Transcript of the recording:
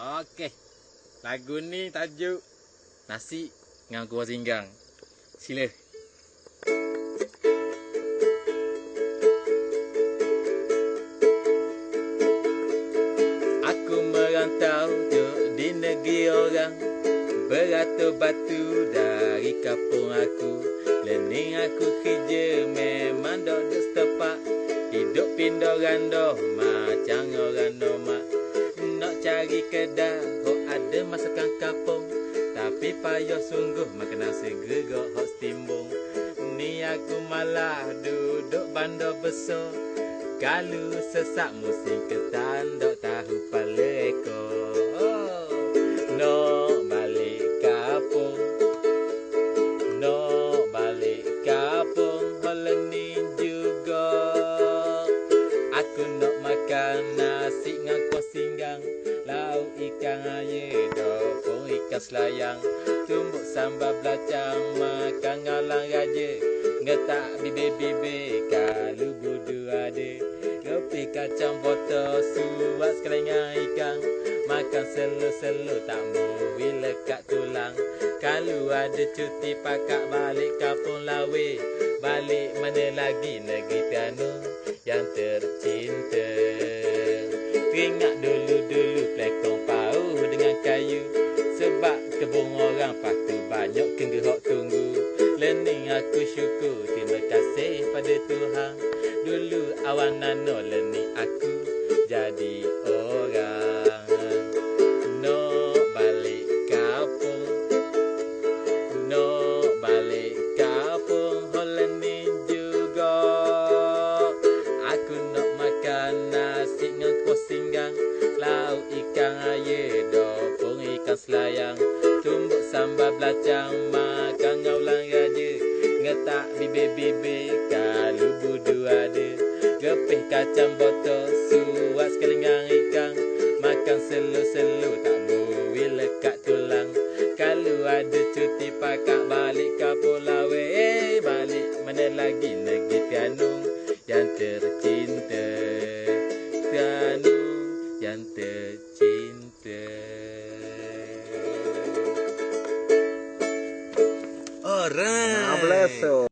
Okey. Lagu ni tajuk Nasi dengan kuah singgang. Sila. Aku merantau di negeri orang Beratur-batu dari kampung aku Lening aku kerja memang duduk setepak Hidup pindah rando macam orang nomak Cari kedai oh ada masakan kampung. Tapi payah sungguh makan nasi gerak hot stimbung Ni aku malah duduk bandar besar. Kalau sesak musim ketan dok kuah singgang. Lauk ikan air Dopong ikan selayang. Tumbuk sambal belacang Makan ngalang raja. Ngetak bibir-bibir Kalau budu ada. Kopi kacang botol Suat sekelengan ikan. Makan selo-selo Tak muwi lekat tulang. Kalau ada cuti Pakak balik kampung lawe. Balik mana lagi Negeri piano Yang tercinta Teringat dulu-dulu Plekong pauh dengan kayu. Sebab kebun orang Paku banyak kengerok tunggu. Learning aku syukur. Terima kasih pada Tuhan. Dulu awan nano learning aku. Jadi lebih Kalau budu ada. Gepih kacang botol Suas kelingang ikan. Makan selu-selu Tak mui lekat tulang. Kalau ada cuti pakak Balik ke pulau. Eh, Balik mana lagi Negeri Tianung Yang tercinta Tianung Yang tercinta. Orang Ablesso ah,